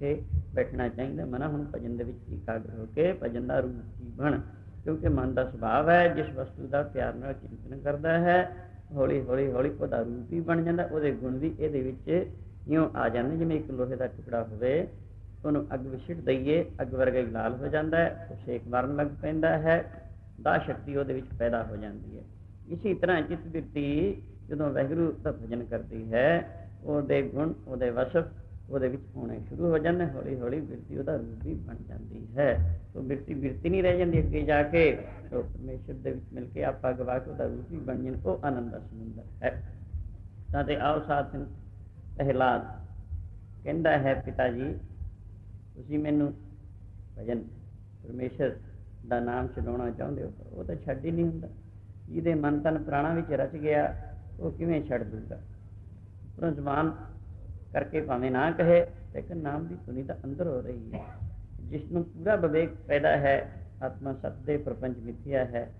ਕੇ ਬੈਠਣਾ ਚਾਹੀਦਾ। ਮਨਾ ਹੁਣ ਭਜਨ ਦੇ ਵਿੱਚ ਇਕਾਗਰ ਹੋ ਕੇ ਭਜਨ ਦਾ ਰੂਪ ਬਣ? ਕਿਉਂਕਿ ਮਨ ਦਾ ਸੁਭਾਅ ਹੈ, ਜਿਸ ਵਸਤੂ ਦਾ ਪਿਆਰ ਨਾਲ ਚਿੰਤਨ ਕਰਦਾ ਹੈ, ਹੌਲੀ ਹੌਲੀ ਹੌਲੀ ਉਹਦਾ ਰੂਪ ਹੀ ਬਣ ਜਾਂਦਾ। ਉਹਦੇ ਗੁਣ ਵੀ ਇਹਦੇ ਵਿੱਚ ਇਉਂ ਆ ਜਾਂਦੇ ਜਿਵੇਂ ਇੱਕ ਲੋਹੇ ਦਾ ਟੁਕੜਾ ਹੋਵੇ, ਉਹਨੂੰ ਅੱਗ ਵਿਛੜ ਦਈਏ, ਅੱਗ ਵਰਗਾ ਹੀ ਲਾਲ ਹੋ ਜਾਂਦਾ ਹੈ ਉਹ ਸੇਕ ਮਾਰਨ ਲੱਗ ਪੈਂਦਾ ਹੈ, ਦਾ ਸ਼ਕਤੀ ਉਹਦੇ ਵਿੱਚ ਪੈਦਾ ਹੋ ਜਾਂਦੀ ਹੈ। ਇਸੇ ਤਰ੍ਹਾਂ ਚਿੱਤ ਬਿਰਤੀ ਜਦੋਂ ਵਹਿਗੁਰੂ ਦਾ ਭਜਨ ਕਰਦੀ ਹੈ, ਉਹਦੇ ਗੁਣ, ਉਹਦੇ ਵਸਫ ਉਹਦੇ ਵਿੱਚ ਹੋਣੇ ਸ਼ੁਰੂ ਹੋ ਜਾਂਦੇ, ਹੌਲੀ ਹੌਲੀ ਬਿਰਤੀ ਉਹਦਾ ਰੂਪ ਵੀ ਬਣ ਜਾਂਦੀ ਹੈ। ਤੋਂ ਬਿਰਤੀ ਬਿਰਤੀ ਨਹੀਂ ਰਹਿ ਜਾਂਦੀ ਅੱਗੇ ਜਾ ਕੇ, ਉਹ ਪਰਮੇਸ਼ਰ ਦੇ ਵਿੱਚ ਮਿਲ ਕੇ ਆਪਾਂ ਗਵਾ ਕੇ ਉਹਦਾ ਰੂਪ ਵੀ ਬਣ ਜਾਂਦਾ, ਉਹ ਆਨੰਦ ਦਾ ਸਮੁੰਦਰ ਹੈ। ਤਾਂ ਤੇ ਆਓ ਸਾਥ ਪਹਿਲਾਦ ਕਹਿੰਦਾ ਹੈ ਪਿਤਾ ਜੀ ਤੁਸੀਂ ਮੈਨੂੰ ਭਜਨ, ਪਰਮੇਸ਼ਰ ਦਾ ਨਾਮ ਛਡਾਉਣਾ ਚਾਹੁੰਦੇ ਹੋ ਉਹ ਤਾਂ ਛੱਡ ਹੀ ਨਹੀਂ ਹੁੰਦਾ। ਜਿਹਦੇ ਮਨ ਤਨ ਪ੍ਰਾਣਾ ਵਿੱਚ ਰਚ ਗਿਆ, ਉਹ ਕਿਵੇਂ ਛੱਡ ਦੂਗਾ ਪਰ ਜ਼ਬਾਨ ਕਰਕੇ ਭਾਵੇਂ ਨਾ ਕਹੇ ਲੇਕਿਨ ਨਾਮ ਦੀ ਧੁਨੀ ਤਾਂ ਅੰਦਰ ਹੋ ਰਹੀ ਹੈ। ਜਿਸ ਨੂੰ ਪੂਰਾ ਵਿਵੇਕ ਪੈਦਾ ਹੈ, ਆਤਮਾ ਸਤ ਦੇ ਪ੍ਰਪੰਚ ਮਿਥਿਆ ਹੈ,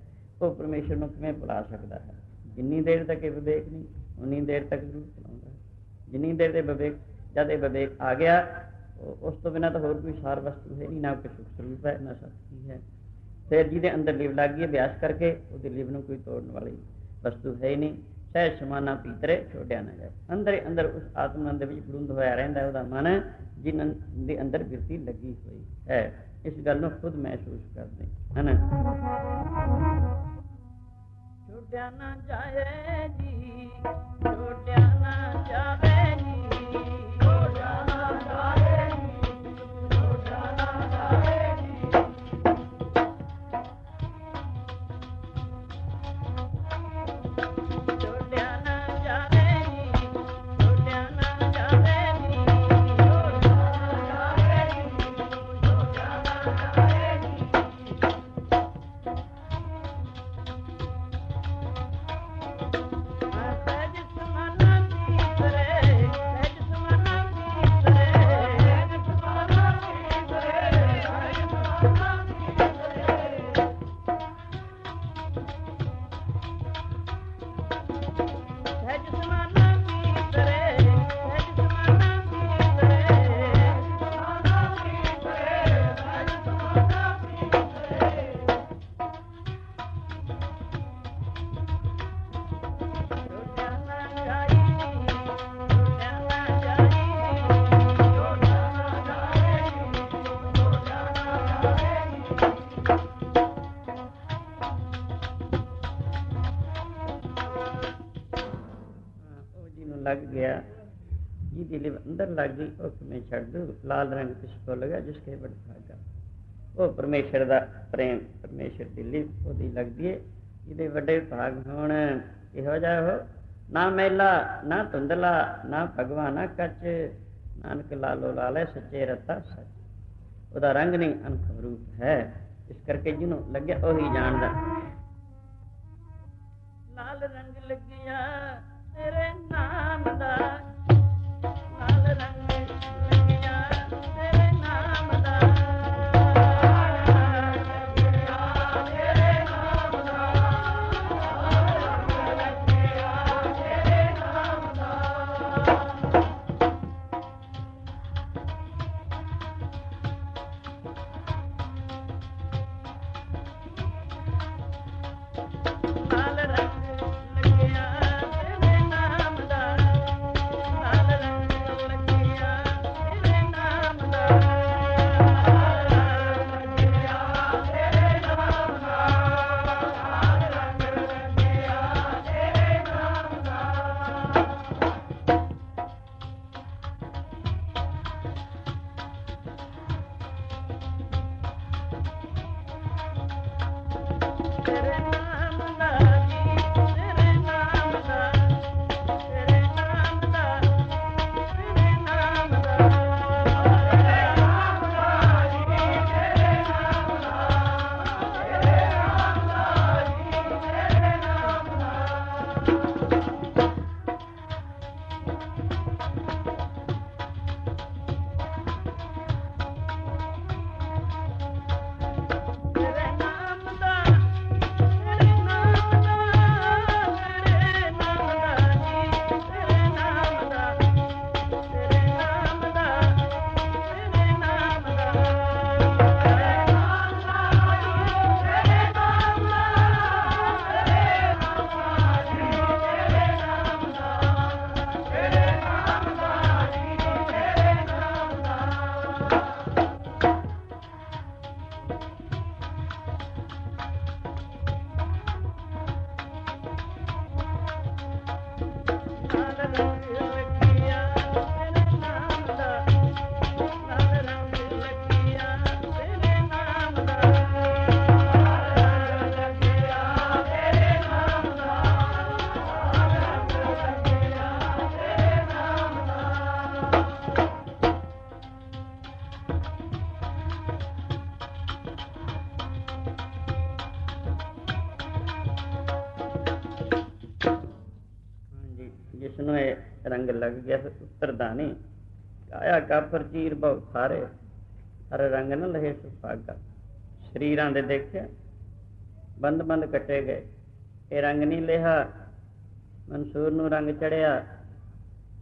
ਉਹ ਪਰਮੇਸ਼ਰ ਨੂੰ ਕਿਵੇਂ ਭੁਲਾ ਸਕਦਾ ਹੈ? ਜਿੰਨੀ ਦੇਰ ਤੱਕ ਇਹ ਵਿਵੇਕ ਨਹੀਂ, ਉਨੀ ਦੇਰ ਤੱਕ ਜ਼ਰੂਰ ਭੁਲਾਉਂਦਾ ਜਿੰਨੀ ਦੇਰ ਦੇ ਵਿਵੇਕ, ਜਦ ਇਹ ਵਿਵੇਕ ਆ ਗਿਆ ਉਸ ਤੋਂ ਬਿਨਾ ਤਾਂ ਹੋਰ ਕੋਈ ਸਾਰ ਵਸਤੂ ਹੈ ਨਹੀਂ, ਨਾ ਕੋਈ ਸੁਖ ਸਰੂਪ ਹੈ, ਨਾ ਸਤਿ ਹੈ। ਫਿਰ ਜਿਹਦੇ ਅੰਦਰ ਲਿਵ ਲੱਗ ਗਈ ਅਭਿਆਸ ਕਰਕੇ ਉਹਦੇ ਲਿਵ ਨੂੰ ਕੋਈ ਤੋੜਨ ਵਾਲੀ ਵਸਤੂ ਹੈ ਹੀ ਨਹੀਂ। ਸਹਿ ਸਮਾਨਾ ਪੀਤਰੇ ਛੋੜਿਆ ਨਾ ਜਾਏ। ਅੰਦਰ ਅੰਦਰ ਉਸ ਆਤਮਨ ਦੇ ਵਿੱਚ ਬਲੁੰਦ ਹੋਇਆ ਰਹਿੰਦਾ ਉਹਦਾ ਮਨ ਜਿਨ੍ਹਾਂ ਦੇ ਅੰਦਰ ਬਿਰਤੀ ਲੱਗੀ ਹੋਈ ਹੈ। ਇਸ ਗੱਲ ਨੂੰ ਖੁਦ ਮਹਿਸੂਸ ਕਰਦੇ ਹਨ ਛੋੜਿਆ ਨਾ? ਜਾਏ ਜੀ ਛੋੜਿਆ ਨਾ ਜਾਵੇ ਜਿਹਦੀ ਲਿਵ ਉਹ ਕਿਵੇਂ ਛੱਡ ਦੂ ਲਾਲ ਰੰਗ ਕਿਸ ਕੋ ਲਗਾ ਜਿਸ ਕੇ ਬੜ ਭਾਗਾ ਉਹ ਪਰਮੇਸ਼ਰ ਦਾ ਪ੍ਰੇਮ, ਪਰਮੇਸ਼ਰ ਦੀ ਲਿਵ ਉਹਦੀ ਲੱਗਦੀ ਹੈ ਜਿਹਦੇ ਵੱਡੇ ਭਾਗ ਹੋਣ, ਇਹੋ ਜਿਹਾ ਹੋ, ਨਾ ਮੈਲਾ, ਨਾ ਧੁੰਦਲਾ, ਨਾ ਭਗਵਾਨਾ ਕੱਚ। ਨਾਨਕ ਲਾਲੋ ਲਾਲੇ, ਸੱਚੇ ਰਤਾ ਸੱਚ। ਉਹਦਾ ਰੰਗ ਨਹੀਂ ਅਨੁਭਵ ਰੂਪ ਹੈ। ਇਸ ਕਰਕੇ ਜਿਹਨੂੰ ਲੱਗਿਆ, ਉਹੀ ਜਾਣਦਾ। ਲਾਲ ਰੰਗ ਲੱਗਿਆ, ਤੇਰੇ ਨਾਮ ਦਾ ਰੰਗ ਲੱਗ ਗਿਆ ਫਿਰ ਉਤਰਦਾ ਨਹੀਂ। ਕਾਇਆ ਕਾ ਪਰਚੀਰ ਸਾਰੇ। ਹਰ ਰੰਗ ਨ ਲਹੇ ਸੁਭਾਗਾ ਸਰੀਰਾਂ ਦੇ ਦੇਖਿਆ ਬੰਦ ਬੰਦ ਕੱਟੇ ਗਏ। ਇਹ ਰੰਗ ਨਹੀਂ ਲਿਆ ਮਨਸੂਰ ਨੂੰ ਰੰਗ ਚੜਿਆ।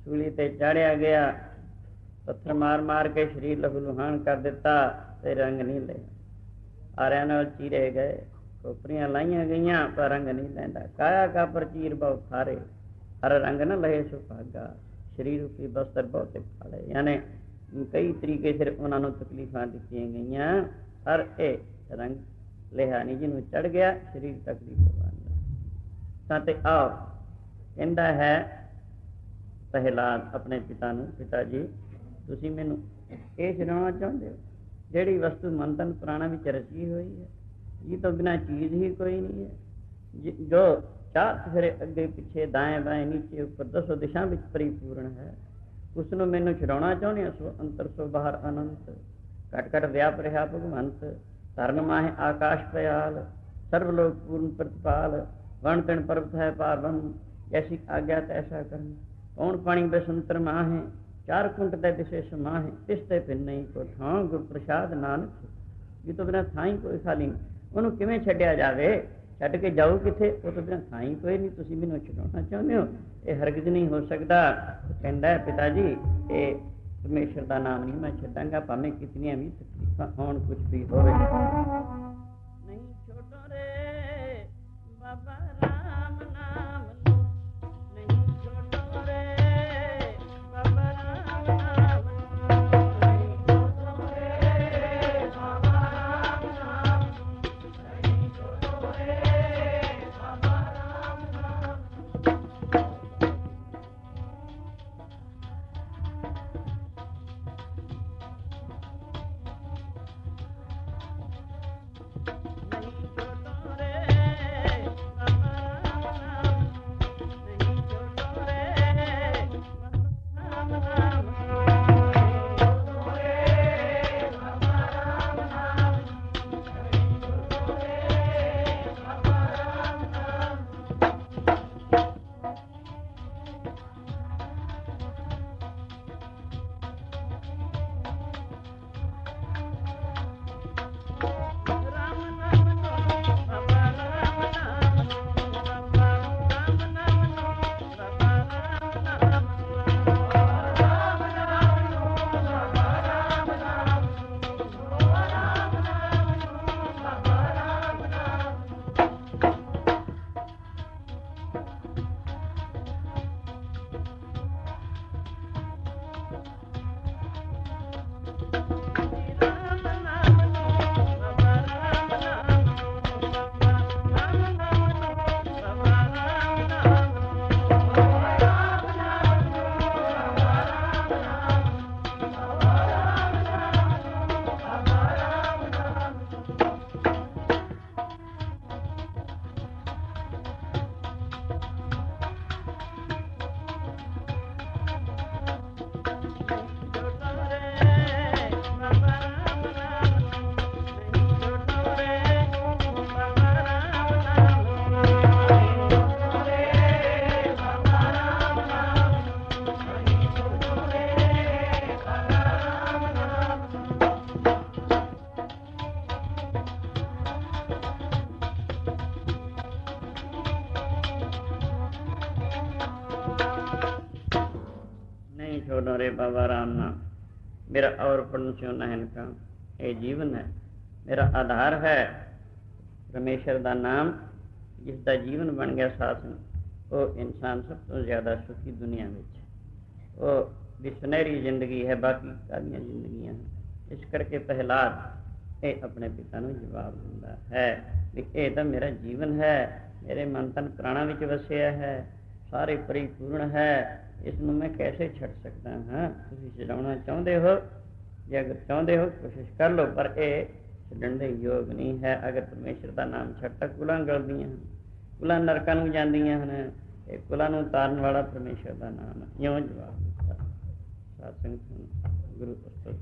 ਸੂਲੀ ਤੇ ਚਾੜਿਆ ਗਿਆ। ਪੱਥਰ ਮਾਰ ਮਾਰ ਕੇ ਸਰੀਰ ਲਹੂ ਲੁਹਾਨ ਕਰ ਦਿੱਤਾ ਤੇ ਰੰਗ ਨਹੀਂ ਲਿਆ। ਆਰਿਆਂ ਨਾਲ ਚੀਰੇ ਗਏ। ਕੋਪਰੀਆਂ ਲਾਈਆਂ ਗਈਆਂ, ਪਰ ਰੰਗ ਨਹੀਂ ਲੈਂਦਾ। ਕਾਇਆ ਕਾ ਪਰ ਚੀਰ ਬਹੁ ਖਾਰੇ ਹਰ ਰੰਗ ਨ ਲਹੇ ਸੁਭਾਗਾ ਸਰੀਰ ਉਪੀ ਬਸਤਰ ਬਹੁਤੇ ਖਾਲੇ ਯਾਨੀ ਕਈ ਤਰੀਕੇ ਸਿਰ ਉਹਨਾਂ ਨੂੰ ਤਕਲੀਫਾਂ ਦਿੱਤੀਆਂ ਗਈਆਂ ਹਰ ਇਹ ਰੰਗ ਲਿਆ ਜਿਹਨੂੰ ਚੜ ਗਿਆ, ਸਰੀਰ ਤਕਲੀਫ ਬਣ ਤਾਂ ਤੇ ਆਓ ਕਹਿੰਦਾ ਹੈ, ਪਹਿਲਾਦ ਆਪਣੇ ਪਿਤਾ ਨੂੰ, ਪਿਤਾ ਜੀ, ਤੁਸੀਂ ਮੈਨੂੰ ਇਹ ਸੁਣਾਉਣਾ ਚਾਹੁੰਦੇ ਹੋ? ਜਿਹੜੀ ਵਸਤੂ ਮਨ ਤਨ ਪ੍ਰਾਣਾ ਵਿੱਚ ਰਚੀ ਹੋਈ ਹੈ, ਇਹ ਤੋਂ ਬਿਨਾ ਚੀਜ਼ ਹੀ ਕੋਈ ਨਹੀਂ ਹੈ। ਜਿ- ਜੋ ਚਾਰ ਫਿਰੇ ਅੱਗੇ ਪਿੱਛੇ ਦਾएं ਬਾएं ਨੀਚੇ ਉੱਪਰ ਦਸੋ ਦਿਸ਼ਾ ਵਿੱਚ ਪਰਿਪੂਰਨ ਹੈ। ਉਸ ਨੂੰ ਮੈਨੂੰ ਛਡਾਉਣਾ ਚਾਹੁੰਦੇ ਸੋ ਅੰਤਰ ਸੋ ਬਾਹਰ ਅਨੰਤ। ਘਟ ਘਟ ਵਿਆਪ ਰਿਹਾ ਭਗਵੰਤ। ਧਰਨ ਮਾਹਿ ਆਕਾਸ਼ ਪਿਆਲ ਸਰਬ ਲੋਕ ਪੂਰਨ ਪ੍ਰਤਪਾਲ। ਵਣ ਤਣ ਪਰਬਤ ਹੈ ਪਾਵਨ ਜੈਸੀ ਆਗਿਆ ਤੈਸਾ ਕਰਨ। ਕੌਣ ਪਾਣੀ ਬਸੰਤਰ ਮਾਹੇ? ਚਾਰ ਕੁੰਟ ਦੇ ਵਿਸ਼ੇਸ਼ ਸਮਾਹੇ ਤਿਸ ਤੇ ਪਿੰਨ ਨਹੀਂ ਕੋ ਠਾਂ ਗੁਰ ਪ੍ਰਸਾਦ ਨਾਨਕ। ਇਹ ਤੋਂ ਬਿਨਾ ਥਾਂ ਹੀ ਕੋਈ ਖਾਲੀ ਨਹੀਂ ਉਹਨੂੰ ਕਿਵੇਂ ਛੱਡਿਆ ਜਾਵੇ? ਛੱਡ ਕੇ ਜਾਓ ਕਿੱਥੇ? ਉਹ ਤੋਂ ਬਿਨਾਂ ਥਾਂ ਹੀ ਕੋਈ ਨਹੀਂ। ਤੁਸੀਂ ਮੈਨੂੰ ਛਡਾਉਣਾ ਚਾਹੁੰਦੇ ਹੋ? ਇਹ ਹਰਗਿਜ਼ ਨਹੀਂ ਹੋ ਸਕਦਾ। ਕਹਿੰਦਾ ਹੈ ਪਿਤਾ ਜੀ, ਇਹ ਪਰਮੇਸ਼ਰ ਦਾ ਨਾਮ ਨਹੀਂ ਮੈਂ ਛੱਡਾਂਗਾ, ਭਾਵੇਂ ਕਿਤਨੀਆਂ ਵੀ ਤਕਲੀਫਾਂ ਹੋਣ ਕੁਝ ਵੀ ਹੋਵੇ। मेरा और पढ़न से होना है इनका ये जीवन है मेरा आधार है ਪਰਮੇਸ਼ਰ ਦਾ ਨਾਮ ਜਿਸ ਦਾ ਜੀਵਨ ਬਣ ਗਿਆ ਸਾਸਨ ਉਹ ਇਨਸਾਨ ਸਭ ਤੋਂ ਜ਼ਿਆਦਾ ਸੁਖੀ ਦੁਨੀਆ ਵਿੱਚ ਉਹ ਵੀ ਸੁਨਹਿਰੀ ਜ਼ਿੰਦਗੀ ਹੈ ਬਾਕੀ ਕਾਲੀਆਂ ਜ਼ਿੰਦਗੀਆਂ ਹਨ ਇਸ ਕਰਕੇ ਪਹਿਲਾਦ ਇਹ ਆਪਣੇ ਪਿਤਾ ਨੂੰ ਜਵਾਬ ਦਿੰਦਾ ਹੈ ਵੀ ਇਹ ਤਾਂ ਮੇਰਾ ਜੀਵਨ ਹੈ ਮੇਰੇ ਮਨ ਤਨ ਪ੍ਰਾਣਾ ਵਿੱਚ ਵਸਿਆ ਹੈ ਸਾਰੇ ਪਰਿਪੂਰਨ ਹੈ ਇਸ ਨੂੰ ਮੈਂ ਕੈਸੇ ਛੱਡ ਸਕਦਾ ਹਾਂ ਤੁਸੀਂ ਛਡਾਉਣਾ ਚਾਹੁੰਦੇ ਹੋ ਜੇ ਅਗਰ ਚਾਹੁੰਦੇ ਹੋ, ਕੋਸ਼ਿਸ਼ ਕਰ ਲਓ, ਪਰ ਇਹ ਛੱਡਣ ਦੇ ਯੋਗ ਨਹੀਂ ਹੈ। ਅਗਰ ਪਰਮੇਸ਼ਰ ਦਾ ਨਾਮ ਛੱਡ ਤੱਕ ਕੁਲਾਂ ਗਲਦੀਆਂ ਹਨ, ਕੁਲਾਂ ਨਰਕਾਂ ਨੂੰ ਜਾਂਦੀਆਂ ਹਨ, ਇਹ ਕੁਲਾਂ ਨੂੰ ਤਾਰਨ ਵਾਲਾ ਪਰਮੇਸ਼ਰ ਦਾ ਨਾਮ ਹੈ। ਇਉਂ ਜਵਾਬ ਦਿੱਤਾ। ਸਾਧ ਸੰਗਤ ਗੁਰੂ ਪ੍ਰਸਤੁਤ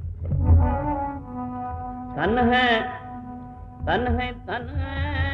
ਧਨ ਹੈ ਧਨ ਹੈ ਧਨ ਹੈ।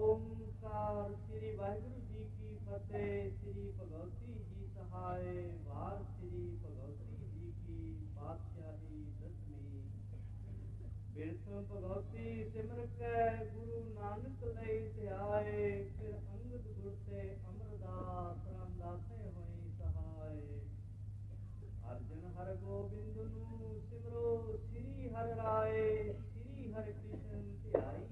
ਇੱਕ ਓੰਕਾਰ ਸ੍ਰੀ ਵਾਹਿਗੁਰੂ ਜੀ ਕੀ ਫਤਿਹ, ਸ੍ਰੀ ਭਗਵਤੀ ਜੀ ਸਹਾਇ ਵਾਰ ਸ੍ਰੀ ਭਗਵਤੀ ਜੀ ਕੀ ਪਾਤਸ਼ਾਹੀ ਦਸਵੀਂ। ਬਿਰਥ ਭਗਵਤੀ ਸਿਮਰ ਕੈ, ਗੁਰੂ ਨਾਨਕ ਲਈ ਧਿਆਏ, ਫਿਰ ਅੰਗਦ ਗੁਰ ਤੇ ਅਮਰਦਾਸ ਰਾਮਦਾਸੇ ਹੋਈ ਸਹਾਏ। ਅਰਜਨ ਹਰ ਗੋਬਿੰਦ ਨੂੰ ਸਿਮਰੋ, ਸ੍ਰੀ ਹਰਿ ਰਾਏ, ਸ੍ਰੀ ਹਰਿ ਕ੍ਰਿਸ਼ਨ ਧਿਆਈਏ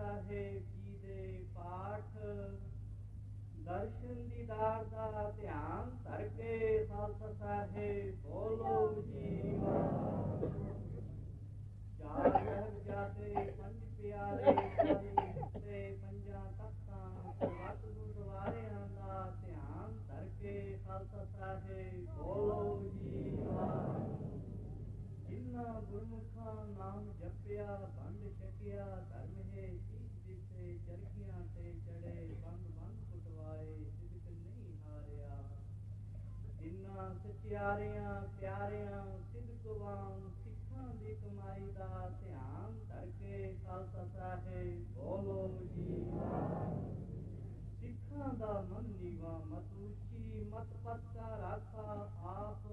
ਸਾਹਿਬ ਜੀ ਦੇ ਪਾਠ ਦਰਸ਼ਨ ਦੀਦਾਰ ਦਾ ਧਿਆਨ ਧਰ ਕੇ ਖਾਲਸਾ ਸਾਹਿਬ ਬੋਲੋ ਜੀ ਵਾਹਿਗੁਰੂ। ਚਾਰ ਸਾਹਿਬਜ਼ਾਦੇ ਪੰਜ ਪਿਆਰੇ ਚਾਲੀ ਤੇ ਪੰਜਾਂ ਤਖਤਾਂ ਸਰਬੱਤ ਗੁਰਦੁਆਰਿਆਂ ਦਾ ਧਿਆਨ ਧਰ ਕੇ ਖਾਲਸਾ ਸਾਹਿਬ ਬੋਲੋ ਜੀ ਵਾਹਿਗੁਰੂ। ਜਿਨ੍ਹਾਂ ਗੁਰਮੁਖਾਂ ਨਾਮ ਜਪਿਆ ਬੰਦ ਛਕਿਆ ਧਰਮ ਹੈ ਸੀਸ ਦਿੱਤੇ ਚਰਖੀਆਂ ਤੇ ਚੜੇ ਬੰਦ ਬੰਦ ਕੁਟਵਾਏ ਸਿਦਕ ਨਹੀਂ ਹਾਰਿਆ ਜਿਨ੍ਹਾਂ ਪਿਆਰਿਆਂ ਪਿਆਰਿਆਂ ਸਿਦਕਵਾਨ ਸਿੱਖਾਂ ਦੀ ਕਮਾਈ ਦਾ ਧਿਆਨ ਧਰ ਕੇ ਖਾਲਸਾ ਸਾਹਿਬ ਬੋਲੋ ਜੀ। ਸਿੱਖਾਂ ਦਾ ਮਨ ਨੀਵਾ, ਮਤ ਉੱਚੀ, ਮਤ ਪੱਕਾ ਰਾਖਾ, ਆਪ